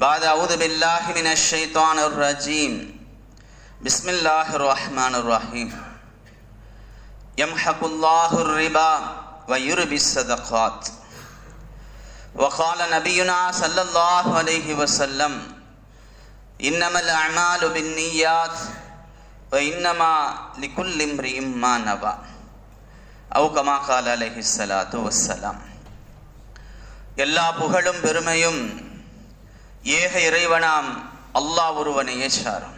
بعد أعوذ بالله من الشيطان الرجيم بسم الله الرحمن الرحيم يمحق الله الربا ويربي الصدقات وقال نبينا صلى الله عليه وسلم إنما الأعمال بالنيات وإنما لكل امرئ ما نوى أو كما قال عليه الصلاة والسلام எல்லா புகழும் பெருமையும் ஏக இறைவனாம் அல்லாஹ் ஒருவனையே சாரும்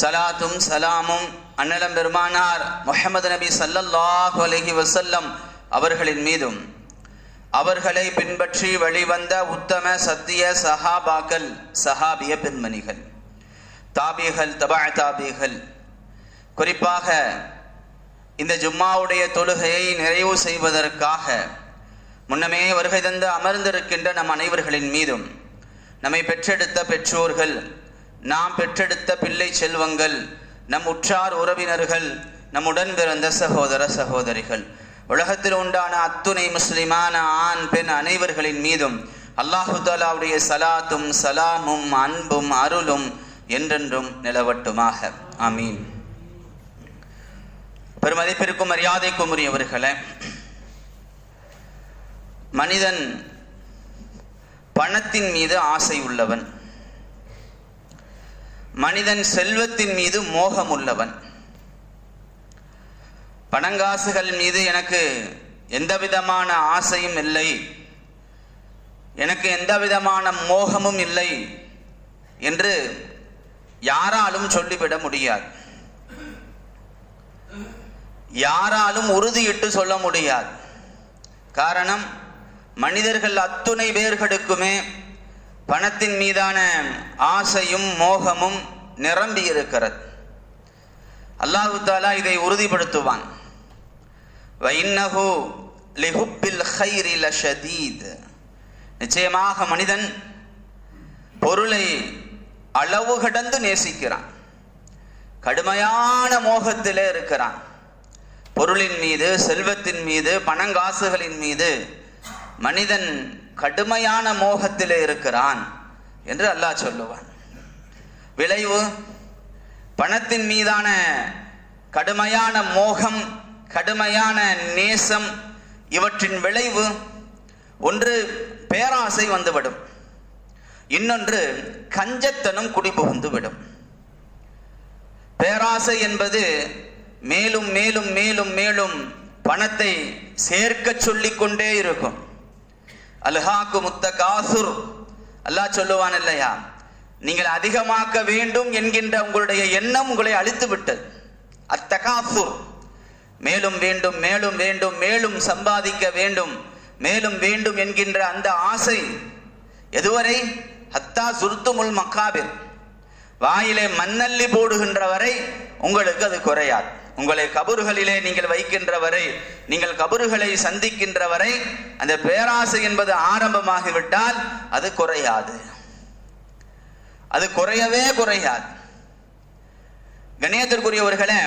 சலாத்தும் சலாமும் அன்னலம் பெருமானார் முஹம்மது நபி சல்லல்லாஹு அலஹி வசல்லம் அவர்களின் மீதும். அவர்களை பின்பற்றி வழிவந்த உத்தம சத்திய சஹாபாக்கள் சஹாபிய பெண்மணிகள் தாபிகள் தபா தாபிகள். குறிப்பாக இந்த ஜும்மாவுடைய தொழுகையை நிறைவு செய்வதற்காக முன்னமே வருகை தந்து அமர்ந்திருக்கின்ற நம் அனைவர்களின் மீதும் நம்மை பெற்றெடுத்த பெற்றோர்கள் நாம் பெற்றெடுத்த பிள்ளை செல்வங்கள் நம் உற்றார் உறவினர்கள் நம்முடன் பிறந்த சகோதர சகோதரிகள். உலகத்தில் உண்டான அத்துணை முஸ்லிமான ஆண் பெண் அனைவர்களின் மீதும் அல்லாஹு தாலாவுடைய சலாத்தும் சலாமும் அன்பும் அருளும் என்றென்றும் நிலவட்டுமாக. ஆமீன். பெருமதிப்பிற்கும் மரியாதைக்கும் உரியவர்களே மனிதன் பணத்தின் மீது ஆசை உள்ளவன். மனிதன் செல்வத்தின் மீது மோகம் உள்ளவன் பணங்காசுகள் மீது எனக்கு எந்த விதமான ஆசையும் இல்லை. எனக்கு எந்த விதமான மோகமும் இல்லை என்று யாராலும் சொல்லிவிட முடியாது. யாராலும் உறுதியிட்டு சொல்ல முடியாது. காரணம் மனிதர்கள் அத்துணை பேர்களுக்குமே பணத்தின் மீதான ஆசையும் மோகமும் நிரம்பி இருக்கிறது. அல்லாஹு தாலா இதை உறுதிப்படுத்துவான். வைன்னஹு லிஹுப்பில் ஹைரி லஷதீத். நிச்சயமாக மனிதன் பொருளை அளவு கடந்து நேசிக்கிறான். கடுமையான மோகத்திலே இருக்கிறான். பொருளின் மீது செல்வத்தின் மீது பணங்காசுகளின் மீது மனிதன் கடுமையான மோகத்தில் இருக்கிறான் என்று அல்லாஹ் சொல்லுவான். விளைவு பணத்தின் மீதான கடுமையான மோகம் கடுமையான நேசம் இவற்றின் விளைவு ஒன்று பேராசை வந்துவிடும். இன்னொன்று கஞ்சத்தனம் குடிபுகுந்து விடும். பேராசை என்பது மேலும் மேலும் மேலும் மேலும் பணத்தை சேர்க்க சொல்லிக்கொண்டே இருக்கும். அல்ஹாக்கு முத்த காசுர் அல்லாஹ் சொல்லுவான் இல்லையா? நீங்கள் அதிகமாக்க வேண்டும் என்கின்ற உங்களுடைய எண்ணம் உங்களை அழித்து விட்டது அத்தகாசுர். மேலும் வேண்டும் மேலும் வேண்டும் மேலும் சம்பாதிக்க வேண்டும் மேலும் வேண்டும் என்கின்ற அந்த ஆசை எதுவரை? ஹத்தா சுருத்துமுல் மக்காபிர் வாயிலே மண்ணல்லி போடுகின்ற வரை உங்களுக்கு அது குறையாது. உங்களை கபறுகளிலே நீங்கள் வைக்கின்ற வரை நீங்கள் கபறுகளை சந்திக்கின்ற வரை அந்த பேராசை என்பது ஆரம்பமாகிவிட்டால் அது குறையாது. அது குறையவே குறையாது. கணேதற்குரியவர்களே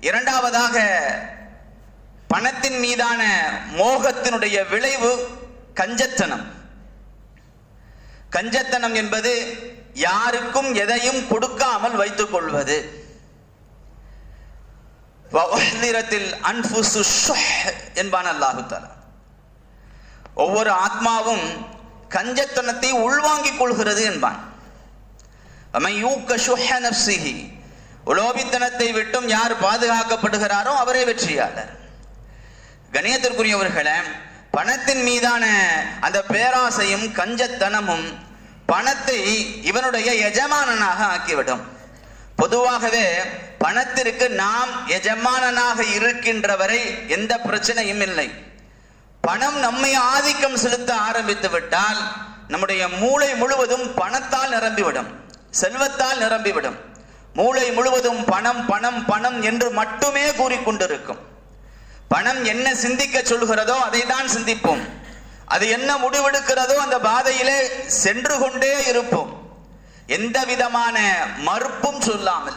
இரண்டாவதாக பணத்தின் மீதான மோகத்தினுடைய விளைவு கஞ்சத்தனம். கஞ்சத்தனம் என்பது யாருக்கும் எதையும் கொடுக்காமல் வைத்துக் கொள்வது. என்பான் அல்லாஹு ஒவ்வொரு ஆத்மாவும் கஞ்சத்தனத்தை உள்வாங்கிக் கொள்கிறது என்பான். உலோபித்தனத்தை விட்டும் யார் பாதுகாக்கப்படுகிறாரோ அவரே வெற்றியாளர். கணியத்திற்குரியவர்களே பணத்தின் மீதான அந்த பேராசையும் கஞ்சத்தனமும் பணத்தை இவனுடைய எஜமானனாக ஆக்கிவிடும். பொதுவாகவே பணத்திற்கு நாம் எஜமானனாக இருக்கின்ற வரை எந்த பிரச்சனையும் இல்லை. பணம் நம்மை ஆதிக்கம் செலுத்த ஆரம்பித்து விட்டால் நம்முடைய மூளை முழுவதும் பணத்தால் நிரம்பிவிடும் செல்வத்தால் நிரம்பிவிடும். மூளை முழுவதும் பணம் பணம் பணம் என்று மட்டுமே கூறிக்கொண்டிருக்கும். பணம் என்ன சிந்திக்க சொல்கிறதோ அதை தான் சிந்திப்போம். அது என்ன முடிவெடுக்கிறதோ அந்த பாதையிலே சென்று கொண்டே இருப்போம். எந்த விதமான மறுப்பும் சொல்லாமல்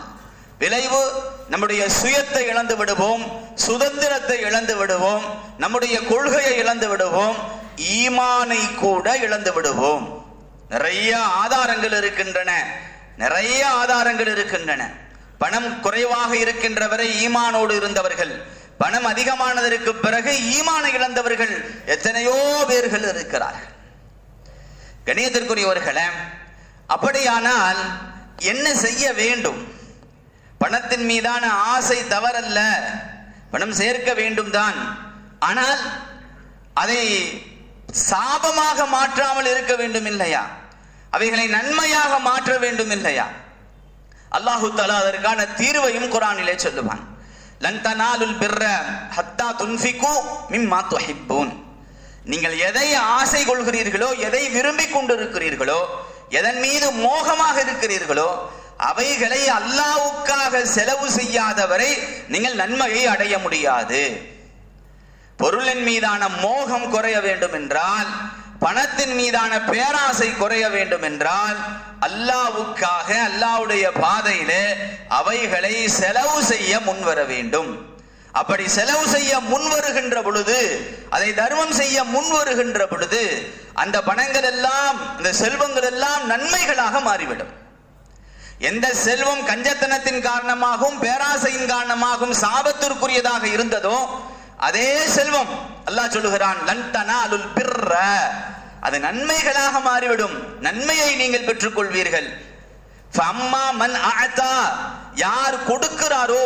விளைவு நம்முடைய சுயத்தை இழந்து விடுவோம் சுதந்திரத்தை இழந்து விடுவோம் நம்முடைய கொள்கையை இழந்து விடுவோம் ஈமானை கூட இழந்து விடுவோம். நிறைய ஆதாரங்கள் இருக்கின்றன. நிறைய ஆதாரங்கள் இருக்கின்றன. பணம் குறைவாக இருக்கின்ற வரை ஈமானோடு இருந்தவர்கள் பணம் அதிகமானதற்கு பிறகு ஈமானை இழந்தவர்கள் எத்தனையோ பேர்கள் இருக்கிறார்கள். கணியத்திற்குரியவர்களே அப்படியானால் என்ன செய்ய வேண்டும்? பணத்தின் மீதான ஆசை தவறல்ல. பணம் சேர்க்க வேண்டும் தான் ஆனால் அதை சாபமாக மாற்றாமல் இருக்க வேண்டும் இல்லையா அவைகளை நன்மையாக மாற்ற வேண்டும் இல்லையா அல்லாஹு தலா அதற்கான தீர்வையும் குரானிலே சொல்லுவான். லன் தனாலுல் பிர்ர ஹத்தா துன்ஃபிகு மிம்மா துஹிப்பூன். நீங்கள் எதை ஆசை கொள்கிறீர்களோ எதை விரும்பிக் கொண்டிருக்கிறீர்களோ எதன் மீது மோகமாக இருக்கிறீர்களோ அவைகளை அல்லாவுக்காக செலவு செய்யாதவரை நீங்கள் நன்மையை அடைய முடியாது. பொருளின் மீதான மோகம் குறைய வேண்டும் என்றால் பணத்தின் மீதான பேராசை குறைய வேண்டும் என்றால் அல்லாவுக்காக அல்லாவுடைய பாதையிலே அவைகளை செலவு செய்ய முன்வர வேண்டும். அப்படி செலவு செய்ய முன் வருகின்ற பொழுது அதை தர்மம் செய்ய முன் வருகின்ற பொழுது அந்த பணங்கள் எல்லாம் இந்த செல்வங்கள் எல்லாம் நன்மைகளாக மாறிவிடும். எந்த செல்வம் கஞ்சத்தனத்தின் காரணமாகவும் பேராசையின் காரணமாகவும் சாபத்திற்குரியதாக இருந்ததோ அதே செல்வம் அல்லாஹ் சொல்லுகிறான் லன்டனா அலுல் பிர்ர. அது நன்மைகளாக மாறிவிடும். நன்மையை நீங்கள் பெற்றுக்கொள்வீர்கள். அம்மா மன் ஆத்தா யார் கொடுக்கிறாரோ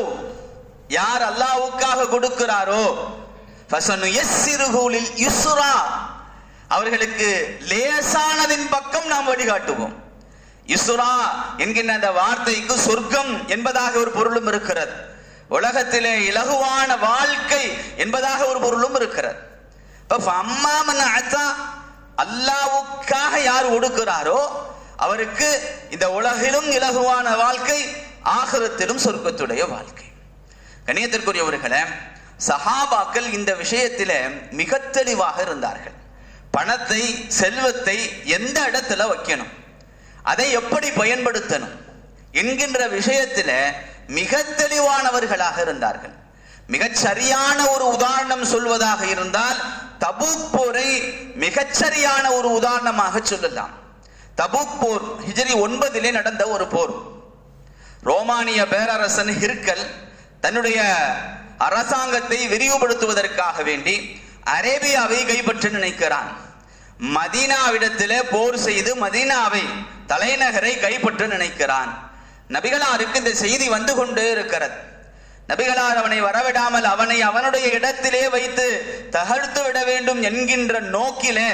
யார் அல்லாவுக்காக கொடுக்கிறாரோ ஃபசனு யுஸ்ரா. அவர்களுக்கு லேசானதின் பக்கம் நாம் வழிகாட்டுவோம். இசுரா என்கின்ற அந்த வார்த்தைக்கு சொர்க்கம் என்பதாக ஒரு பொருளும் இருக்கிறது. உலகத்திலே இலகுவான வாழ்க்கை என்பதாக ஒரு பொருளும் இருக்கிறது. அம்மா மன்ன அத்தா அல்லாவுக்காக யார் ஒடுக்கிறாரோ அவருக்கு இந்த உலகிலும் இலகுவான வாழ்க்கை ஆகரத்திலும் சொர்க்கத்துடைய வாழ்க்கை. கணியத்திற்குரியவர்களே சஹாபாக்கள் இந்த விஷயத்தில மிக தெளிவாக இருந்தார்கள். பணத்தை செல்வத்தை எந்த இடத்துல வைக்கணும்? அதை எப்படி பயன்படுத்தணும்? என்கின்ற விஷயத்தில மிக தெளிவானவர்களாக இருந்தார்கள். மிகச் சரியான ஒரு உதாரணம் சொல்வதாக இருந்தால் தபூக் போரை மிகச்சரியான ஒரு உதாரணமாக சொல்லலாம். தபூக் போர் ஹிஜரி ஒன்பதிலே நடந்த ஒரு போர். ரோமானிய பேரரசன் ஹிர்கல் தன்னுடைய அரசாங்கத்தை விரிவுபடுத்துவதற்காக வேண்டி அரேபியாவை கைப்பற்ற நினைக்கிறான். மதீனாவிடத்தில் போர் செய்து மதீனாவை தலைநகரை கைப்பற்ற நினைக்கிறான். நபிகளாருக்கு இந்த செய்தி வந்து கொண்டே இருக்கிறது. நபிகளார் அவனை வரவிடாமல் அவனை அவனுடைய இடத்திலே வைத்து தகர்த்து விட வேண்டும் என்கின்ற நோக்கிலே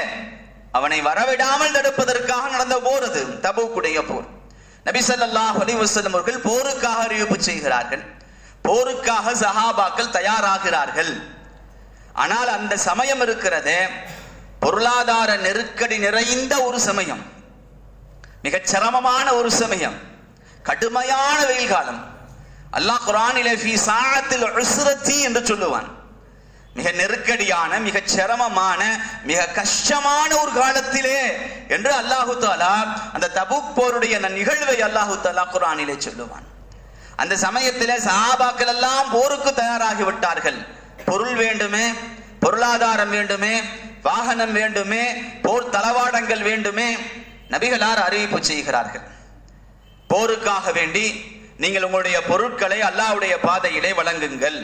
அவனை வரவிடாமல் தடுப்பதற்காக நடந்த போர் அது தபுக்குடைய போர். நபி சல்லாஹ் அலி வசலம் அவர்கள் போருக்காக அறிவிப்பு செய்கிறார்கள். போருக்காக சஹாபாக்கள் தயாராகிறார்கள். ஆனால் அந்த சமயம் இருக்கிறது பொருளாதார நெருக்கடி நிறைந்த ஒரு சமயம். மிகச் சிரமமான ஒரு சமயம். கடுமையான வெயில் காலம். அல்லாஹ் குரானிலே ஃபி சாத்தில் உஸ்ரத்தி என்று சொல்லுவான். மிக நெருக்கடியான மிக சிரமமான மிக கஷ்டமான ஒரு காலத்திலே என்று அல்லாஹு தாலா அந்த தபுக் போருடைய அந்த நிகழ்வை அல்லாஹு தாலா குரானிலே சொல்லுவான். அந்த சமயத்தில் சஹாபாக்கள் எல்லாம் போருக்கு தயாராகி விட்டார்கள். பொருள் வேண்டுமே பொருளாதாரம் வேண்டுமே வாகனம் வேண்டுமே போர் தளவாடங்கள் வேண்டுமே நபிகளார் அறிவிப்பு செய்கிறார்கள். போருக்காக வேண்டி நீங்கள் உங்களுடைய பொருட்களை அல்லாவுடைய பாதையிலே வழங்குங்கள்.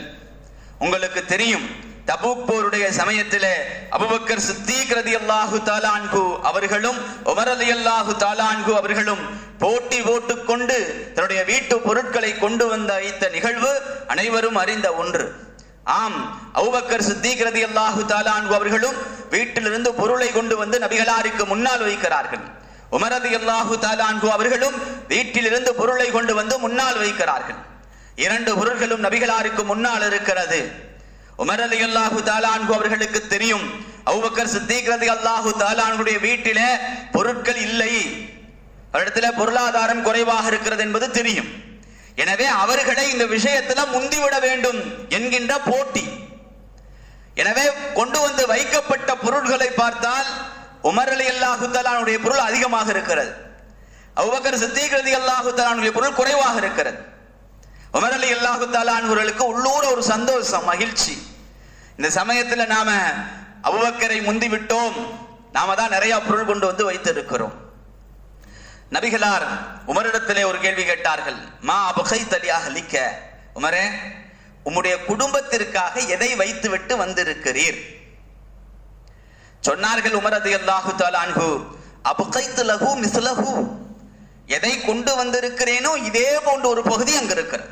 உங்களுக்கு தெரியும் தபூக் போருடைய சமயத்திலே அபுபக்கர் சித்தீக் ரலியல்லாஹு தாலான்கு அவர்களும் உமர் ரலியல்லாஹு தாலான்கு அவர்களும் போட்டி போட்டு கொண்டு தன்னுடைய வீட்டு பொருட்களை கொண்டு வந்த வைத்த நிகழ்வு அனைவரும் அறிந்த ஒன்று. ஆம் அவுபக்கர் சித்தீக் ரலியல்லாஹு தாலான்கு அவர்களும் வீட்டிலிருந்து பொருளை கொண்டு வந்து நபிகளாருக்கு முன்னால் வைக்கிறார்கள். உமரதி அல்லாஹு தாலான்கு அவர்களும் வீட்டிலிருந்து பொருளை கொண்டு வந்து முன்னால் வைக்கிறார்கள். இரண்டு பொருட்களும் நபிகளாருக்கு முன்னால் இருக்கிறது. உமர் அலி அல்லாஹு தாலான்கு அவர்களுக்கு தெரியும். அவுபக்கர் சித்திக் ரதி அல்லாஹு தாலானுடைய வீட்டில பொருட்கள் இல்லை. அவரிடத்துல பொருளாதாரம் குறைவாக இருக்கிறது என்பது தெரியும். எனவே அவர்களை இந்த விஷயத்துல முந்திவிட வேண்டும் என்கின்ற போட்டி. எனவே கொண்டு வந்து வைக்கப்பட்ட பொருட்களை பார்த்தால் உமர் அலி அல்லாஹு தாலானுடைய பொருள் அதிகமாக இருக்கிறது. அவுபக்கர் சித்திக் ரதி அல்லாஹு தாலானுடைய பொருள் குறைவாக இருக்கிறது. உமர் அலி அல்லாஹு தாலான்களுக்கு உள்ளூர ஒரு சந்தோஷம் மகிழ்ச்சி. இந்த சமயத்துல நாம அபுபக்கரை முந்தி விட்டோம். நாம தான் நிறைய பொருள் கொண்டு வந்து வைத்திருக்கிறோம். நபிகளார் உமரிடத்திலே ஒரு கேள்வி கேட்டார்கள். மா அபகை தலியாக அளிக்க உமரே உம்முடைய குடும்பத்திற்காக எதை வைத்துவிட்டு வந்திருக்கிறீர்? சொன்னார்கள் உமரது அல்லாஹு தாலான்ஹு அபுகைத்து லகு மிஸ்லஹு. எதை கொண்டு வந்திருக்கிறேனோ இதே போன்ற ஒரு பகுதி அங்கு இருக்கிறது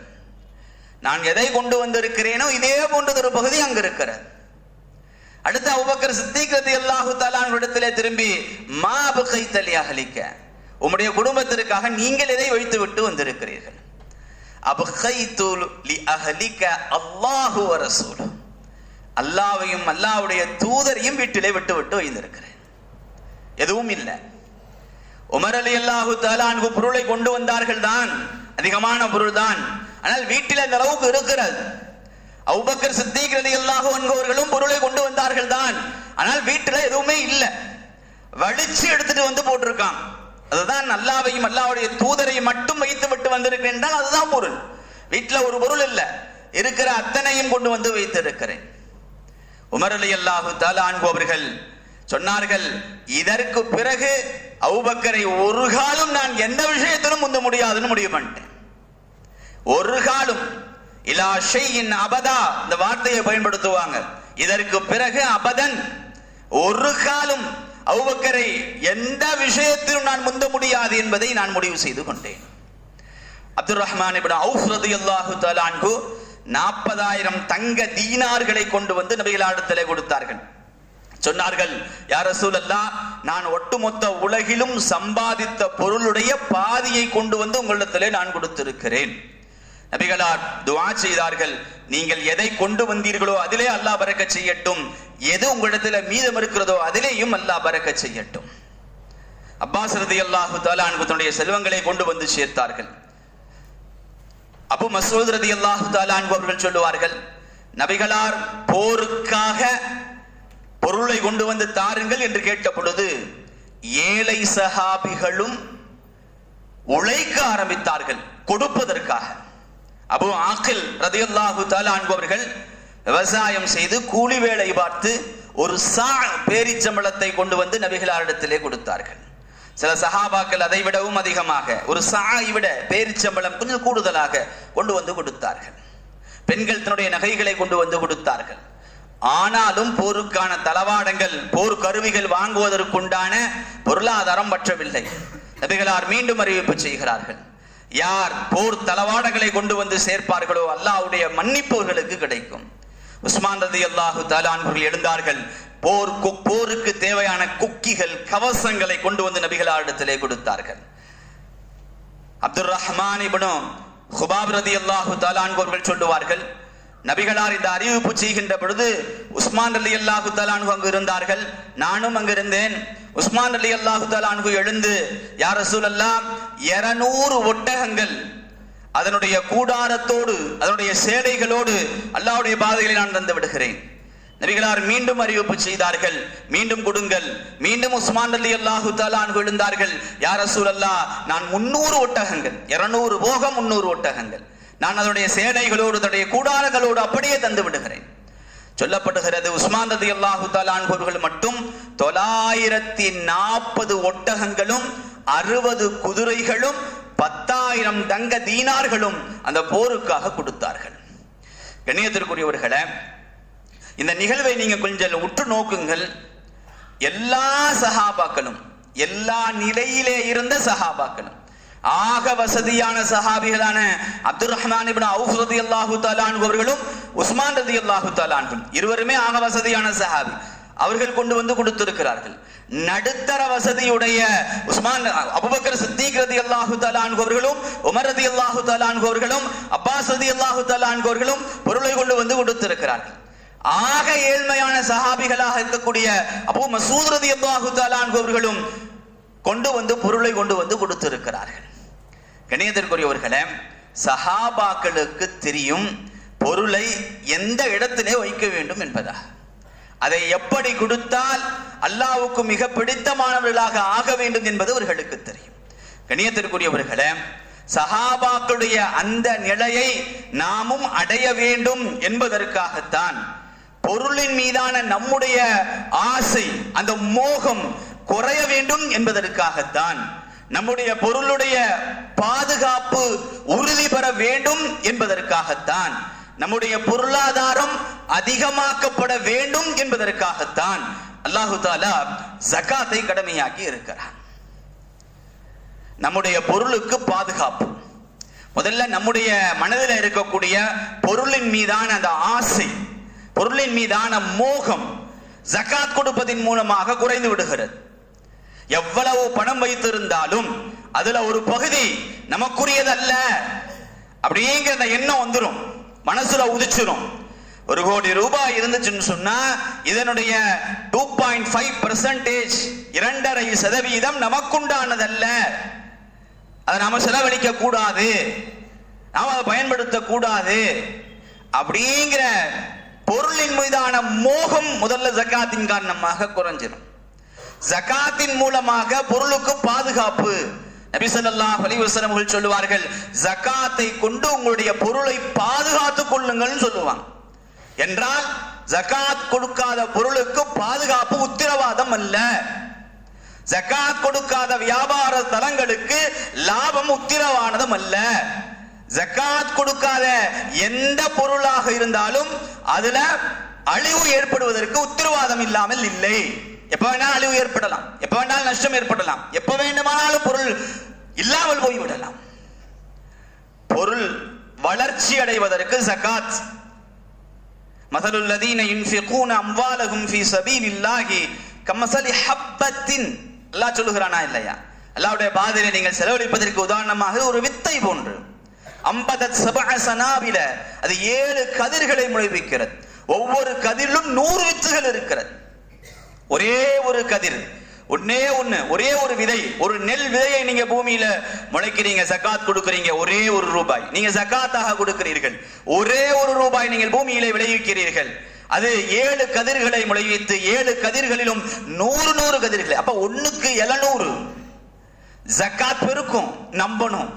நான் எதை கொண்டு வந்திருக்கிறேனோ இதே போன்றது ஒரு பகுதி அங்கு இருக்கிறது. அடுத்து அபுபக்கர் சித்திக் எல்லாஹு அல்லாஹு இடத்திலே திரும்பி மா அபுகை தலியாக உம்முடைய குடும்பத்திற்காக நீங்கள் எதை ஒழித்து விட்டு வந்திருக்கிறீர்கள்? அபுகைத்து லி அஹலிக்க அல்லாஹு வ அல்லாவையும் அல்லாவுடைய தூதரையும் வீட்டிலே விட்டு விட்டு வைத்திருக்கிறேன் எதுவும் இல்லை. உமர் அலி அல்லாஹு தாலான்கு பொருளை கொண்டு வந்தார்கள் தான் அதிகமான பொருள் தான் ஆனால் வீட்டில் அந்த அளவுக்கு இருக்கிறது. அவுபக்கர் சித்திக் ரலி அல்லாஹு என்பவர்களும் பொருளை கொண்டு வந்தார்கள் தான். ஆனால் வீட்டில் எதுவுமே இல்லை. வடிச்சு எடுத்துட்டு வந்து போட்டிருக்கான். அதுதான் அல்லாவையும் அல்லாவுடைய தூதரையும் மட்டும் வைத்து விட்டு வந்திருக்கிறேன் என்றால் அதுதான் பொருள். வீட்டில் ஒரு பொருள் இல்லை. இருக்கிற அத்தனையும் கொண்டு வந்து வைத்திருக்கிறேன். உமர் அலி அல்லாஹு தாலான்கு அவர்கள் சொன்னார்கள் இதற்கு பிறகு அவுபக்கரை ஒரு காலம் நான் எந்த விஷயத்திலும் முந்த முடியாதுன்னு முடிவு பண்ணிட்டேன். ஒரு காலம் இலா ஷெய்யின் அபதா இந்த வார்த்தையை பயன்படுத்துவாங்க. இதற்கு பிறகு அபதன் ஒரு காலம் அவுபக்கரை எந்த விஷயத்திலும் நான் முந்த முடியாது என்பதை நான் முடிவு செய்து கொண்டேன். அப்துல் ரஹ்மான் இப்னு அவுஃப் ரலியல்லாஹு தஆலா நாற்பதாயிரம் தங்க தீனார்களை கொண்டு வந்து நபிகளாடத்திலே கொடுத்தார்கள். சொன்னார்கள் யார் ரசூலல்லா நான் ஒட்டுமொத்த உலகிலும் சம்பாதித்த பொருளுடைய பாதியை கொண்டு வந்து உங்களிடத்திலே நான் கொடுத்திருக்கிறேன். நபிகளார் துவா செய்தார்கள். நீங்கள் எதை கொண்டு வந்தீர்களோ அதிலே அல்லாஹ் பறக்க செய்யட்டும். எது உங்களிடத்துல மீதம் இருக்கிறதோ அதிலேயும் அல்லாஹ் பறக்க செய்யட்டும். அப்பாஸ் ரதி அல்லாஹு தாலான்கு செல்வங்களை கொண்டு வந்து சேர்த்தார்கள். அபு மசூத் ரதி அல்லாஹு தாலான்கு அவர்கள் சொல்லுவார்கள் நபிகளார் போருக்காக பொருளை கொண்டு வந்து தாருங்கள் என்று கேட்ட பொழுது ஏழை சஹாபிகளும் உழைக்க ஆரம்பித்தார்கள் கொடுப்பதற்காக. அபு ஆக்கில் ரதியுல்லாஹு தாலா அன்பவர்கள் விவசாயம் செய்து கூலி வேலை பார்த்து ஒரு சா பேரிச்சம்பளத்தை கொண்டு வந்து நபிகளாரிடத்திலே கொடுத்தார்கள். சில சஹாபாக்கள் அதை விடவும் அதிகமாக ஒரு சாயை விட பேரிச்சம்பளம் கொஞ்சம் கூடுதலாக கொண்டு வந்து கொடுத்தார்கள். பெண்கள் தன்னுடைய நகைகளை கொண்டு வந்து கொடுத்தார்கள். ஆனாலும் போருக்கான தளவாடங்கள் போர் கருவிகள் வாங்குவதற்குண்டான பொருளாதாரம் பற்றவில்லை. நபிகளார் மீண்டும் அறிவிப்பு செய்கிறார்கள். யார் போர் தளவாடங்களை கொண்டு வந்து சேர்ப்பார்களோ அல்லாவுடைய மன்னிப்பவர்களுக்கு கிடைக்கும். உஸ்மான் ரதி அல்லாஹு தாலான்வர்கள் எழுந்தார்கள் போர் போருக்கு தேவையான குக்கிகள் கவசங்களை கொண்டு வந்து நபிகளாரிடத்திலே கொடுத்தார்கள். அப்துல் ரஹ்மான் இபனும் ஹுபாப் ரதி அல்லாஹு தாலான்வர்கள் சொல்லுவார்கள் நபிகளார் இந்த அறிவிப்பு செய்கின்ற பொழுது உஸ்மான் அலி அல்லாஹு தலானு அங்கு இருந்தார்கள். நானும் அங்கு இருந்தேன் உஸ்மான் அலி அல்லாஹு தலானு எழுந்து யார் அல்லா இருநூறு ஒட்டகங்கள் அதனுடைய கூடாரத்தோடு அதனுடைய சேலைகளோடு அல்லாஹ்வுடைய பாதைகளை நான் தந்து விடுகிறேன். நபிகளார் மீண்டும் அறிவிப்பு செய்தார்கள். மீண்டும் கொடுங்கள். மீண்டும் உஸ்மான் அலி அல்லாஹு தாலான் எழுந்தார்கள். யார் ரசூலல்லா நான் முன்னூறு ஒட்டகங்கள் இருநூறு போக முன்னூறு ஒட்டகங்கள். நான் அதனுடைய சேனைகளோடு அதனுடைய கூடாரங்களோடு அப்படியே தந்து விடுகிறேன். சொல்லப்படுகிறது உஸ்மான் ரதி அல்லாஹு தாலான்பவர்கள் மட்டும் தொள்ளாயிரத்தி நாற்பது ஒட்டகங்களும் அறுபது குதிரைகளும் பத்தாயிரம் தங்க தீனார்களும் அந்த போருக்காக கொடுத்தார்கள். கணியத்திற்குரியவர்களை இந்த நிகழ்வை நீங்க கொஞ்சம் உற்று நோக்குங்கள். எல்லா சஹாபாக்களும் எல்லா நிலையிலே இருந்த சஹாபாக்களும் ஆக வசதியான சஹாபிகளான அப்துல் ரஹ்மான் இப்னு அவுஃப் ரலியல்லாஹு தஆலா அன்ஹு அவர்களும் உஸ்மான் ரதி அல்லாஹு அன்ஹும். இருவருமே ஆக வசதியான சஹாபி. அவர்கள் கொண்டு வந்து கொடுத்திருக்கிறார்கள். நடுத்தர வசதியுடைய உஸ்மான் அபுபக்கர் சித்திக் ரதி அல்லாஹு அன்ஹு உமர் ரதி அல்லாஹு அன்ஹு அப்பாஸ் ரதி அல்லாஹு அன்ஹு பொருளை கொண்டு வந்து கொடுத்திருக்கிறார்கள். ஆக ஏழ்மையான சஹாபிகளாக இருக்கக்கூடிய அபு மசூத் ரதி அல்லாஹு அன்ஹு கொண்டு வந்து பொருளை கொண்டு வந்து கொடுத்திருக்கிறார்கள். கணியத்திற்குரியவர்களே சஹாபாக்களுக்கு தெரியும் பொருளை எந்த இடத்திலே வைக்க வேண்டும் என்பதா அதை எப்படி கொடுத்தால் அல்லாவுக்கு மிக பிடித்தமானவர்களாக ஆக வேண்டும் என்பது அவர்களுக்கு தெரியும். கணியத்திற்குரியவர்களே சஹாபாக்களுடைய அந்த நிலையை நாமும் அடைய வேண்டும் என்பதற்காகத்தான் பொருளின் மீதான நம்முடைய ஆசை அந்த மோகம் குறைய வேண்டும் என்பதற்காகத்தான் நம்முடைய பொருளுடைய பாதுகாப்பு உறுதி பெற வேண்டும் என்பதற்காகத்தான். நம்முடைய பொருளாதாரம் அதிகமாக்கப்பட வேண்டும் என்பதற்காகத்தான் அல்லாஹு தாலா ஜகாத்தை கடமையாக்கி இருக்கிறார் நம்முடைய பொருளுக்கு பாதுகாப்பு. முதல்ல நம்முடைய மனதில் இருக்கக்கூடிய பொருளின் மீதான அந்த ஆசை பொருளின் மீதான மோகம் ஜகாத் கொடுப்பதின் மூலமாக குறைந்து விடுகிறது. எவ்வளவு பணம் வைத்திருந்தாலும் அதுல ஒரு பகுதி நமக்குரியதல்ல. அப்படிங்கிற அந்த எண்ணம் வந்துடும் மனசுல உதிச்சிடும் ஒரு கோடி ரூபாய் இருந்துச்சுன்னு சொன்னா இதனுடைய டூ பாயிண்ட் ஃபைவ் பெர்சன்டேஜ் இரண்டரை சதவீதம் நமக்குண்டானதல்ல. அதை நாம செலவழிக்க கூடாது நாம் அதை பயன்படுத்த கூடாது அப்படிங்கிற பொருளின் மீதான மோகம் முதல்ல ஜகாத்தின் காரணமாக குறைஞ்சிடும் ஜகாத்தின் மூலமாக பொருளுக்கு பாதுகாப்பு. நபி ஸல்லல்லாஹு சொல்லுவார்கள் ஜக்காத்தை கொண்டு உங்களுடைய பொருளை பாதுகாத்துக் கொள்ளுங்கள் சொல்லுவாங்க. என்றால் ஜகாத் கொடுக்காத பொருளுக்கு பாதுகாப்பு உத்தரவாதம் அல்ல. ஜகாத் கொடுக்காத வியாபார தலங்களுக்கு லாபம் உத்திரவானதும் அல்ல. ஜகாத் கொடுக்காத எந்த பொருளாக இருந்தாலும் அதுல அழிவு ஏற்படுவதற்கு உத்தரவாதம் இல்லாமல் இல்லை. எப்ப வேணாலும் அழிவு ஏற்படலாம். எப்ப வேணாலும் நஷ்டம் ஏற்படலாம். எப்ப வேண்டுமானாலும் பொருள் இல்லாமல் போய்விடலாம். பொருள் வளர்ச்சி அடைவதற்கு சகாத் மதலுல் லதீன யுன்ஃபிகூன அம்வாலஹும் ஃபீ சபீலில்லாஹி கமஸலி ஹப்பத்தின். அல்லாஹ் சொல்லுகிறானா இல்லையா? அல்லாஹ்வுடைய பாதையில நீங்கள் செலவழிப்பதற்கு உதாரணமாக ஒரு வித்தை போன்று. அம்பதத் சபஅ சனாபில. அது ஏழு கதிர்களை முளைவிக்கிறது ஒவ்வொரு கதிரிலும் நூறு வித்துகள் இருக்கிறது. ஒரே ஒரு கதிர் ஒன்னே ஒண்ணு ஒரே ஒரு விதை ஒரு நெல் விதையை நீங்க பூமியில முளைக்கிறீங்க சக்காத் கொடுக்குறீங்க ஒரே ஒரு ரூபாய். நீங்க ஜகாத்தாக கொடுக்கிறீர்கள். ஒரே ஒரு ரூபாய் நீங்கள் பூமியில விளைவிக்கிறீர்கள். அது ஏழு கதிர்களை முளைவித்து ஏழு கதிர்களிலும் நூறு நூறு கதிர்களை. அப்ப ஒண்ணுக்கு எழுநூறு. ஜக்காத் பெருக்கும் நம்பணும்.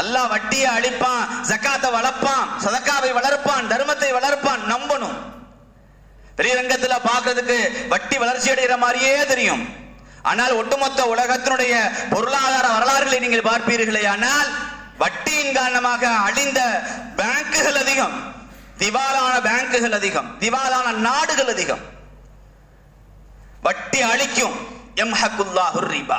அல்லாஹ் வட்டியை அழிப்பான் ஜகாத்தை வளர்ப்பான் சதக்காவை வளர்ப்பான் தர்மத்தை வளர்ப்பான் நம்பணும். பெரிய பாக்குறதுக்கு வட்டி வளர்ச்சி அடைகிற மாதிரியே தெரியும். ஆனால் ஒட்டுமொத்த உலகத்தினுடைய பொருளாதார வரலாறுகளை நீங்கள் பார்ப்பீர்களே ஆனால் வட்டியின் காரணமாக அழிந்த பேங்குகள் அதிகம். திவாலான பேங்குகள் அதிகம். திவாலான நாடுகள் அதிகம். வட்டி அழிக்கும். எம்ஹகுல்லாஹு ரீபா.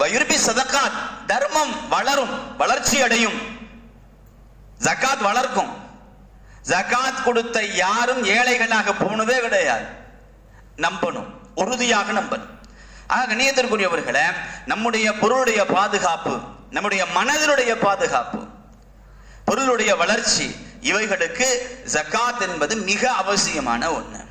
வயுர்பி சதகாத் தர்மம் வளரும் வளர்ச்சி அடையும். ஜகாத் வளர்க்கும். ஜக்காத் கொடுத்த யாரும் ஏழைகளாக போனதே கிடையாது. நம்பணும் உறுதியாக நம்பணும். ஆக கண்ணியத்திற்குரியவர்களே நம்முடைய பொருளுடைய பாதுகாப்பு நம்முடைய மனதினுடைய பாதுகாப்பு பொருளுடைய வளர்ச்சி இவைகளுக்கு ஜகாத் என்பது மிக அவசியமான ஒன்று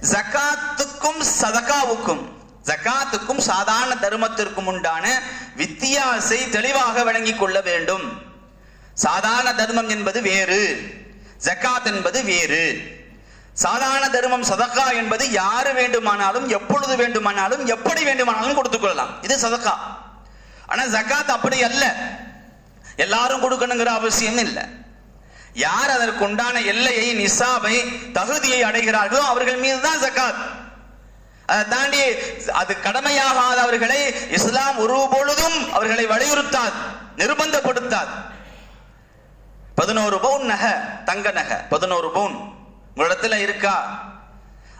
ஜகாத்துக்கும் சதகாவுக்கும் ஜகாத்துக்கும் சாதாரண தர்மத்திற்கும் உண்டான வித்தியாசை தெளிவாக விளங்கிக் கொள்ள வேண்டும். சாதாரண தர்மம் என்பது வேறு ஜகாத் என்பது வேறு. சாதாரண தர்மம் சதக்கா என்பது யாரு வேண்டுமானாலும் எப்பொழுது வேண்டுமானாலும் எப்படி வேண்டுமானாலும் கொடுத்துக் கொள்ளலாம். இது சதக்கா. ஆனா ஜகாத் அப்படி அல்ல. எல்லாரும் கொடுக்கணுங்கிற அவசியம் இல்லை. யார் அதற்கு உண்டான எல்லையை நிசாபை தகுதியை அடைகிறார்களோ அவர்கள் மீதுதான் ஜகாத் ஜக்காத். தாண்டி அது கடமையாகாதவர்களை இஸ்லாம் ஒரு பொழுதும் அவர்களை வலியுறுத்தாது நிர்பந்தப்படுத்தாது. பதினோரு பவுன் நகை தங்க நகை பதினோரு பவுன். உங்களிடத்துல இருக்கா?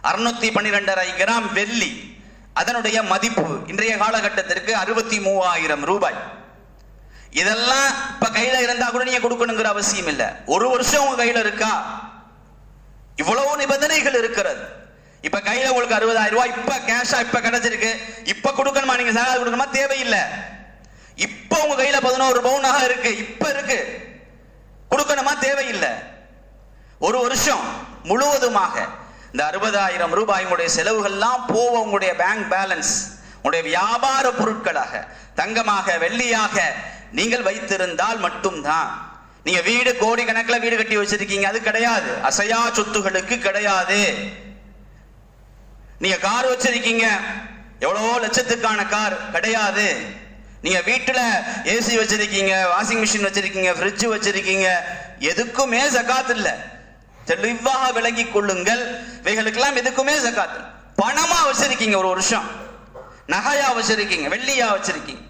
அறுநூத்தி பன்னிரெண்டரை கிராம் வெள்ளி. அதனுடைய மதிப்பு இன்றைய காலகட்டத்திற்கு அறுபத்தி மூவாயிரம் ரூபாய். இதெல்லாம் இப்ப கையில இருந்தா கூட நீங்க கொடுக்கணுங்கிற அவசியம் இல்லை. ஒரு வருஷம் உங்க கையில இருக்கா? இவ்வளவு நிபந்தனைகள் இருக்கிறது. இப்ப கையில உங்களுக்கு அறுபதாயிரம் ரூபாய் இப்ப கேஷா இப்ப கிடைச்சிருக்கு. இப்ப கொடுக்கணுமா? நீங்க சகாது கொடுக்கணுமா? தேவையில்லை. இப்ப உங்க கையில பதினோரு பவுனாக இருக்கு. இப்ப இருக்கு. கொடுக்கணுமா? தேவையில்லை. ஒரு வருஷம் முழுவதுமாக இந்த அறுபதாயிரம் ரூபாய் உங்களுடைய செலவுகள்லாம் போக உங்களுடைய பேங்க் பேலன்ஸ் உங்களுடைய வியாபார பொருட்களாக தங்கமாக வெள்ளியாக நீங்கள் வைத்திருந்தால் மட்டும்தான். நீங்க வீடு கோடி கணக்கில் வீடு கட்டி வச்சிருக்கீங்க. அது கிடையாது. அசையா சொத்துகளுக்கு கிடையாது. நீங்க கார் வச்சிருக்கீங்க எவ்வளவோ லட்சத்துக்கான கார் கிடையாது. நீங்க வீட்டுல ஏசி வச்சிருக்கீங்க வாஷிங் மிஷின் வச்சிருக்கீங்க ஃப்ரிட்ஜ் வச்சிருக்கீங்க. எதுக்குமே ஜக்காத் இல்ல. தெளிவாக விளங்கி கொள்ளுங்கள். இவைகளுக்கெல்லாம் எதுக்குமே ஜக்காத் பணமா வச்சிருக்கீங்க ஒரு வருஷம். நகையா வச்சிருக்கீங்க வெள்ளியா வச்சிருக்கீங்க.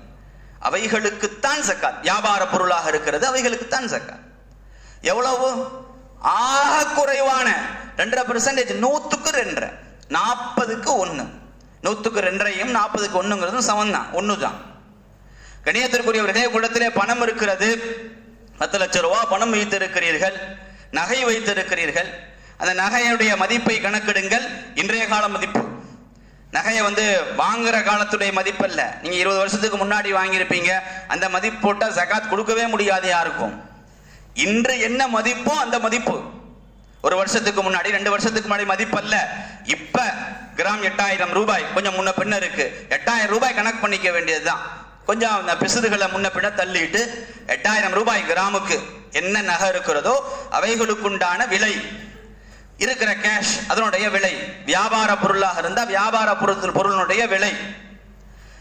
அவைகளுக்குத்தான் ஜக்காத் வியாபார பொருளாக இருக்கிறது அவைகளுக்குத்தான் ஜக்காத் எவ்வளவு? ஆக குறைவான. ரெண்டரை பெர்சன்டேஜ் நூத்துக்கு ரெண்டரை. நாற்பதுக்கு ஒன்று நூற்றுக்கு ரெண்டரையும் நாற்பதுக்கு ஒன்றுங்கிறது சமம் தான் ஒன்று தான் கணியத்திற்குரியவர்களே குளத்திலே பணம் இருக்கிறது. பத்து லட்சம் ரூபா பணம் வைத்திருக்கிறீர்கள். நகை வைத்திருக்கிறீர்கள். அந்த நகையுடைய மதிப்பை கணக்கெடுங்கள். இன்றைய கால மதிப்பு. நகையை வந்து வாங்குற காலத்துடைய மதிப்பல்ல. நீங்க இருபது வருஷத்துக்கு முன்னாடி வாங்கியிருப்பீங்க. அந்த மதிப்பு போட்டால் ஜகாத் கொடுக்கவே முடியாது யாருக்கும். இன்று என்ன மதிப்போ அந்த மதிப்பு. ஒரு வருஷத்துக்கு முன்னாடி ரெண்டு வருஷத்துக்கு முன்னாடி மதிப்பு அல்ல இப்ப கிராம் எட்டாயிரம் ரூபாய் கொஞ்சம் முன்ன பின்ன இருக்கு. எட்டாயிரம் ரூபாய் கணக்கு பண்ணிக்க வேண்டியதுதான். கொஞ்சம் அந்த பிசுறுகளை முன்ன பின்ன தள்ளிட்டு எட்டாயிரம் ரூபாய் கிராமுக்கு என்ன நகை இருக்கிறதோ அவைகளுக்குண்டான விலை. இருக்கிற கேஷ் அதனுடைய விலை. வியாபார பொருளாக இருந்தா வியாபார பொருள் பொருளினுடைய விலை.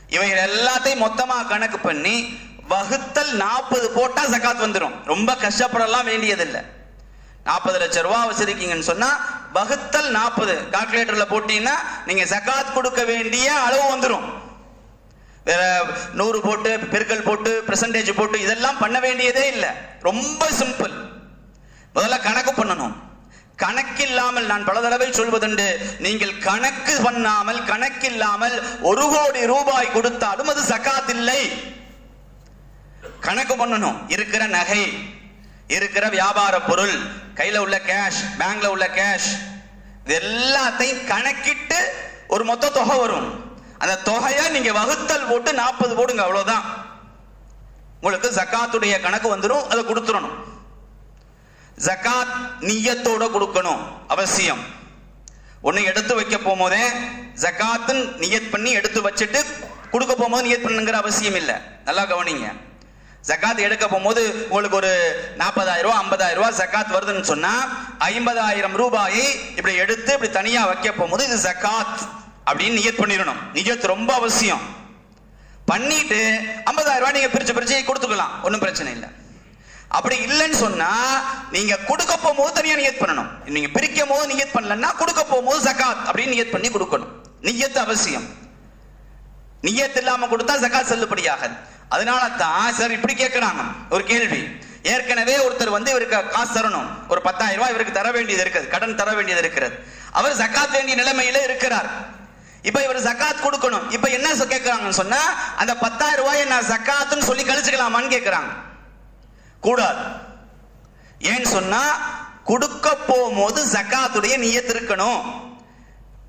இவைகள் எல்லாத்தையும் மொத்தமா கணக்கு பண்ணி வகுத்தல் நாற்பது போட்டா சக்காத் வந்துடும் ரொம்ப கஷ்டப்படலாம் வேண்டியதில்லை. நாற்பது லட்சம் ரூபா வச்சிருக்கீங்கன்னு சொன்னா வகுத்தல் நாற்பது. கால்குலேட்டர்ல போட்டீங்கன்னா நீங்க சக்காத் கொடுக்க வேண்டிய அளவு வந்துடும் வேற நூறு போட்டு பெருக்கல் போட்டு பெர்சன்டேஜ் போட்டு இதெல்லாம் பண்ண வேண்டியதே இல்லை. ரொம்ப சிம்பிள் முதல்ல கணக்கு பண்ணணும். கணக்கில்லாமல் நான் பல தடவை சொல்வதுண்டு நீங்கள் கணக்கு பண்ணாமல் கணக்கில்லாமல் ஒரு கோடி ரூபாய் கொடுத்தாலும் அது சகாத் இல்லை. கணக்கு பண்ணணும். இருக்கிற நகை இருக்கிற வியாபார பொருள் கையில உள்ள கேஷ் பேங்க்ல உள்ள கேஷ் இது எல்லாத்தையும் கணக்கிட்டு ஒரு மொத்த தொகை வரும். அந்த தொகையை நீங்க வகுத்தல் போட்டு நாற்பது போடுங்க அவ்வளவுதான். உங்களுக்கு ஜக்காத்துடைய கணக்கு வந்துடும் அதை கொடுத்துடணும். ஜகாத் நியத்தோட கொடுக்கணும் அவசியம். ஒன்று எடுத்து வைக்க போகும்போதே ஜகாத்துன்னு நியத் பண்ணி எடுத்து வச்சுட்டு கொடுக்க போகும்போது நியத் பண்ணுங்கிற அவசியம் இல்லை. நல்லா கவனிங்க. ஜகாத் எடுக்க போகும்போது உங்களுக்கு ஒரு நாற்பதாயிரம் ரூபா ஐம்பதாயிரம் ரூபா ஜகாத் வருதுன்னு சொன்னா ஐம்பதாயிரம் ரூபாயை இப்படி எடுத்து இப்படி தனியா வைக்க போகும்போது இது ஜகாத் அப்படின்னு நியத் பண்ணிடணும். நிஜத்து ரொம்ப அவசியம். பண்ணிட்டு ஐம்பதாயிரம் ரூபாய் நீங்க பிரிச்சு பிரிச்சு கொடுத்துக்கலாம். ஒன்றும் பிரச்சனை இல்லை. அப்படி இல்லைன்னு சொன்னா நீங்க கொடுக்க போகும்போது தனியா நியத் பண்ணணும். நீங்க பிரிக்கும் போது நியத் பண்ணலன்னா கொடுக்க போகும்போது ஜக்காத் அப்படின்னு நியத் பண்ணி கொடுக்கணும். நியத் அவசியம். நியத் இல்லாம கொடுத்தா ஜகாத் செல்லுபடியாகாது. அதனால தான் சார் இப்படி கேட்கிறாங்க. ஒரு கேள்வி. ஏற்கனவே ஒருத்தர் வந்து இவருக்கு காசு தரணும். ஒரு பத்தாயிரம் ரூபாய் இவருக்கு தர வேண்டியது இருக்குது கடன் தர வேண்டியது இருக்கிறது. அவர் ஜகாத் வேண்டிய நிலைமையில இருக்கிறார். இப்ப இவர் சக்காத் கொடுக்கணும். இப்ப என்ன கேட்கிறாங்கன்னு சொன்னா அந்த பத்தாயிரம் ரூபாய் நான் சக்காத்துன்னு சொல்லி கழிச்சுக்கலாமான்னு கேட்கிறாங்க. கூடாது. ஏன்னு சொன்னா கொடுக்க போகும்போது சக்காத்துடைய நியத் இருக்கணும்.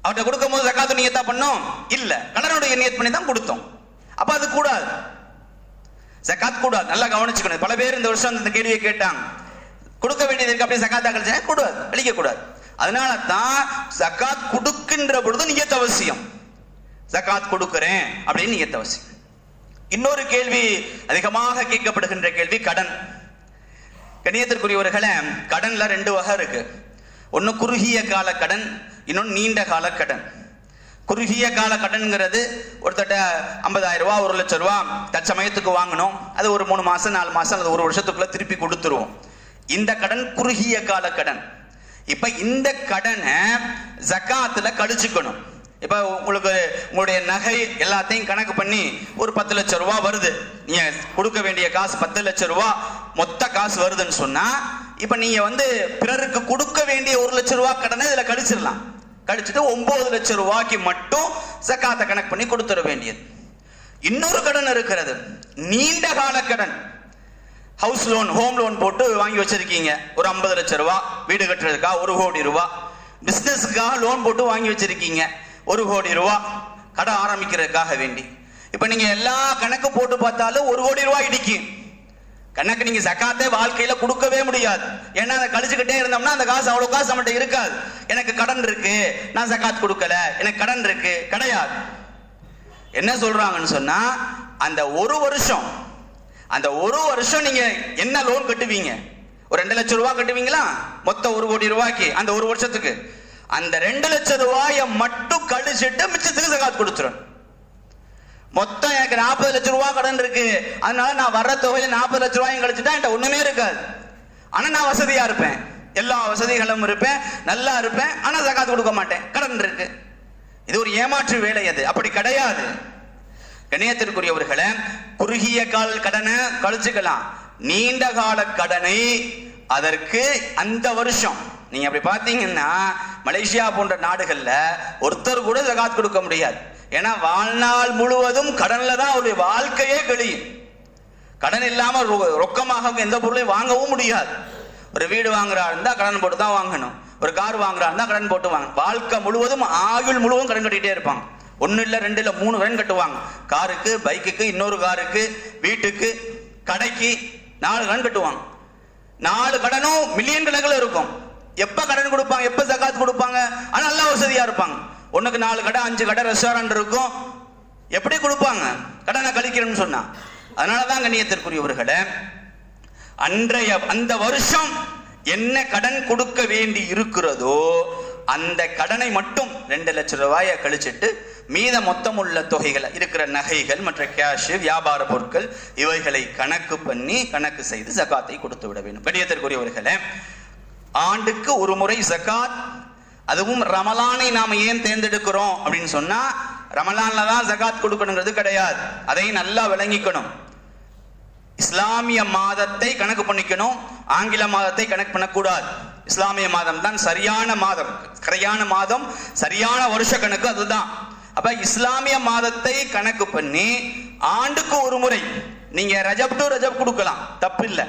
அவர்கிட்ட கொடுக்கும் போது ஜகாத்து நியத்தா பண்ணோம்? இல்ல. கடனுடைய நியத் பண்ணி தான் கொடுத்தோம். அப்ப அது கூடாது. ஜகாத் கூடாது நல்லா கவனிச்சுக்கணும். பல பேர் இந்த வருஷம் இந்த கேள்வியை கேட்டாங்க. கொடுக்க வேண்டியது இருக்கு அப்படியே சக்காத் தாக்கல் செய்ய கூடாது அழிக்க கூடாது அதனால தான் சகாத் கொடுக்கின்ற பொழுது நியத் அவசியம். சகாத் கொடுக்கிறேன் அப்படின்னு நியத் அவசியம். இன்னொரு கேள்வி அதிகமாக கேட்கப்படுகின்ற கேள்வி கடன். கணியத்திற்குரியவர்களே கடன்ல ரெண்டு வகை இருக்கு. ஒன்னு குறுகிய கால கடன் இன்னொன்னு நீண்ட கால கடன். குறுகிய கால கடன்ங்கிறது ஒருத்தட்ட ஐம்பதாயிரம் ரூபா ஒரு லட்சம் ரூபா தற்சமயத்துக்கு வாங்கணும். அது ஒரு மூணு மாசம் நாலு மாசம் அல்லது ஒரு வருஷத்துக்குள்ள திருப்பி கொடுத்துருவோம். இந்த கடன் குறுகிய கால கடன். இப்ப இந்த கடனை ஜக்காத்துல கழிச்சுக்கணும். இப்ப உங்களுக்கு உங்களுடைய நகை எல்லாத்தையும் கணக்கு பண்ணி ஒரு பத்து லட்சம் ரூபா வருது. நீங்க கொடுக்க வேண்டிய காசு பத்து லட்சம் ரூபா மொத்த காசு வருதுன்னு சொன்னா இப்ப நீங்க வந்து பிறருக்கு கொடுக்க வேண்டிய ஒரு லட்சம் ரூபா கடனை இதுல கழிச்சிடலாம். கழிச்சுட்டு ஒன்பது லட்சம் ரூபாய்க்கு மட்டும் ஜக்காத்தை கணக்கு பண்ணி கொடுத்துட வேண்டியது. இன்னொரு கடன் இருக்கிறது. நீண்ட கால கடன். ஹவுஸ் லோன் ஹோம் லோன் போட்டு வாங்கி வச்சிருக்கீங்க. ஒரு ஐம்பது லட்சம் ரூபா வீடு கட்டுறதுக்காக ஒரு கோடி ரூபா. பிஸ்னஸுக்காக லோன் போட்டு வாங்கி வச்சிருக்கீங்க. ஒரு கோடி ரூபா. கடை ஆரம்பிக்கிறதுக்காக வேண்டி. இப்போ நீங்கள் எல்லா கணக்கு போட்டு பார்த்தாலும் ஒரு கோடி ரூபாய் இடிக்கும் கணக்கு நீங்க சக்காத்தே வாழ்க்கையில கொடுக்கவே முடியாது. ஏன்னா அதை கழிச்சுக்கிட்டே இருந்தோம்னா அந்த காசு அவ்வளவு காசு நம்மகிட்ட இருக்காது. எனக்கு கடன் இருக்கு நான் சக்காத் கொடுக்கல எனக்கு கடன் இருக்கு கிடையாது. என்ன சொல்றாங்கன்னு சொன்னா அந்த ஒரு வருஷம் அந்த ஒரு வருஷம் நீங்க என்ன லோன் கட்டுவீங்க? ஒரு ரெண்டு லட்சம் ரூபாய் கட்டுவீங்களா? மொத்தம் ஒரு கோடி ரூபாய்க்கு அந்த ஒரு வருஷத்துக்கு. அந்த ரெண்டு லட்சம் ரூபாயை மட்டும் கழிச்சிட்டு மிச்சத்துக்கு சகாத் கொடுத்துரும் மொத்தம் எனக்கு நாற்பது லட்சம் ரூபா கடன் இருக்கு. அதனால நான் வர்ற தொகையில நாற்பது லட்சம் ரூபாயும் கழிச்சுட்டா என்கிட்ட ஒண்ணுமே இருக்காது. ஆனா நான் வசதியா இருப்பேன். எல்லா வசதிகளும் இருப்பேன். நல்லா இருப்பேன். ஆனா ஜகாத் கொடுக்க மாட்டேன். கடன் இருக்கு. இது ஒரு ஏமாற்று வேலை அது. அப்படி கிடையாது. கணியத்திற்குரியவர்களை குறுகிய கால கடனை கழிச்சுக்கலாம். நீண்ட கால கடனை அதற்கு அந்த வருஷம். நீங்க அப்படி பாத்தீங்கன்னா மலேசியா போன்ற நாடுகள்ல ஒருத்தர் கூட ஜகாத் கொடுக்க முடியாது. ஏன்னா வாழ்நாள் முழுவதும் கடன்ல தான் அவருடைய வாழ்க்கையே கழியும் கடன் இல்லாம ரொ- ரொக்கமாக எந்த பொருளையும் வாங்கவும் முடியாது. ஒரு வீடு வாங்குறா இருந்தா கடன் போட்டு தான் வாங்கணும். ஒரு கார் வாங்குறா இருந்தா கடன் போட்டு வாங்க. வாழ்க்கை முழுவதும் ஆயுள் முழுவதும் கடன் கட்டிகிட்டே இருப்பாங்க. ஒன்னு இல்ல ரெண்டு இல்ல மூணு கடன் கட்டுவாங்க. காருக்கு பைக்குக்கு இன்னொரு காருக்கு வீட்டுக்கு கடைக்கு நாலு கடன் கட்டுவாங்க. நாலு கடனும் மில்லியன் கணக்கில் இருக்கும். எப்ப கடன் கொடுப்பாங்க எப்ப ஜகாத் கொடுப்பாங்க? ஆனா நல்லா வசதியா இருப்பாங்க. ஒண்ணுக்கு நாலு கடை அஞ்சு கடை ரெஸ்டாரண்ட் இருக்கும். எப்படி கொடுப்பாங்க? கடனை கழிக்கிறேன்னு சொன்னா. அதனாலதான் கண்ணியத்திற்குரியவர்களே அன்றைய அந்த வருஷம் என்ன கடன் கொடுக்க வேண்டி இருக்கிறதோ அந்த கடனை மட்டும் ரெண்டு லட்சம் ரூபாயை கழிச்சிட்டு மீத மொத்தமுள்ள தொகைகளை இருக்கிற நகைகள் மற்ற கேஷ் வியாபார பொருட்கள் இவைகளை கணக்கு பண்ணி கணக்கு செய்து ஜகாத்தை கொடுத்து விட வேண்டும். கடியத்திற்குரியவர்களே ஆண்டுக்கு ஒரு முறை ஜகாத் அதுவும் ரமலானை நாம் ஏன் தேர்ந்தெடுக்கிறோம் அப்படின்னு சொன்னா ரமலான்ல தான் ஜகாத் கொடுக்கணுங்கிறது கிடையாது. அதை நல்லா விளங்கிக்கணும். இஸ்லாமிய மாதத்தை கணக்கு பண்ணிக்கணும். ஆங்கில மாதத்தை கணக்கு பண்ணக்கூடாது. இஸ்லாமிய மாதம் தான் சரியான மாதம். சரியான மாதம் சரியான வருஷ கணக்கு அதுதான். அப்ப இஸ்லாமிய மாதத்தை கணக்கு பண்ணி ஆண்டுக்கு ஒரு முறை நீங்க ரஜப் டு ரஜப் கொடுக்கலாம். தப்பு இல்லை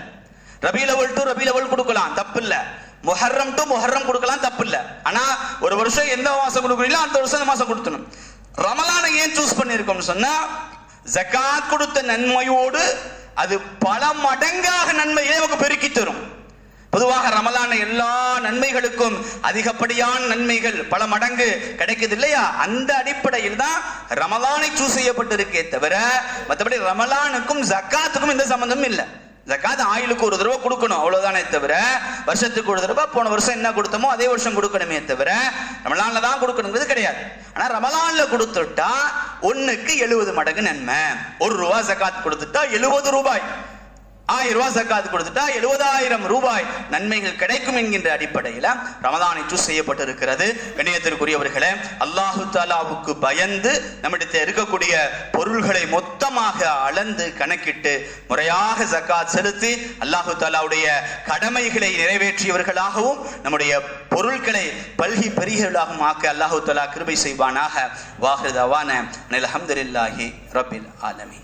ரபி லெவல் டு ரபி லெவல் கொடுக்கலாம். தப்பு இல்லை முஹர்ரம் டு முஹர்ரம் கொடுக்கலாம் தப்பு இல்ல ஆனா ஒரு வருஷம் எந்த மாசம் கொடுக்குறீங்களோ அந்த வருஷம் அந்த மாசம் கொடுத்தணும் ரமலானை ஏன் சூஸ் பண்ணியிருக்கோம்னு சொன்னா ஜக்காத் கொடுத்த நன்மையோடு அது பல மடங்காக நன்மையை நமக்கு பெருக்கி தரும். பொதுவாக ரமலான எல்லா நன்மைகளுக்கும் அதிகப்படியான நன்மைகள் பல மடங்கு கிடைக்குது இல்லையா? அந்த அடிப்படையில் தான் ரமலானை சூஸ் செய்யப்பட்டிருக்கே தவிர மற்றபடி ரமலானுக்கும் ஜக்காத்துக்கும் எந்த சம்பந்தமும் இல்லை. ஜக்காத் ஆயுளுக்கு ஒரு தடவை கொடுக்கணும் அவ்வளோதானே தவிர வருஷத்துக்கு ஒரு தடவை போன வருஷம் என்ன கொடுத்தோமோ அதே வருஷம் கொடுக்கணுமே தவிர ரமலானில் தான் கொடுக்கணுங்கிறது கிடையாது. ஆனால் ரமலானில் கொடுத்துட்டா ஒன்றுக்கு எழுபது மடங்கு நன்மை. ஒரு ரூபா ஜக்காத் கொடுத்துட்டா எழுபது ரூபாய். ஆயிரம் ரூபாய் சக்காத்து கொடுத்துட்டா எழுபதாயிரம் ரூபாய் நன்மைகள் கிடைக்கும் என்கின்ற அடிப்படையில ரமதானை சூஸ் செய்யப்பட்டிருக்கிறது. கணியத்திற்குரியவர்களே அல்லாஹு தாலாவுக்கு பயந்து நம்மிடத்தில் இருக்கக்கூடிய பொருள்களை மொத்தமாக அளந்து கணக்கிட்டு முறையாக ஜக்காத் செலுத்தி அல்லாஹு தாலாவுடைய கடமைகளை நிறைவேற்றியவர்களாகவும் நம்முடைய பொருட்களை பல்கி பெரியவர்களாகவும் ஆக்க அல்லாஹு தாலா கிருபை செய்வானாக. வாஹிதாவான அல்ஹம்துலில்லாஹி ரபில் ஆலமி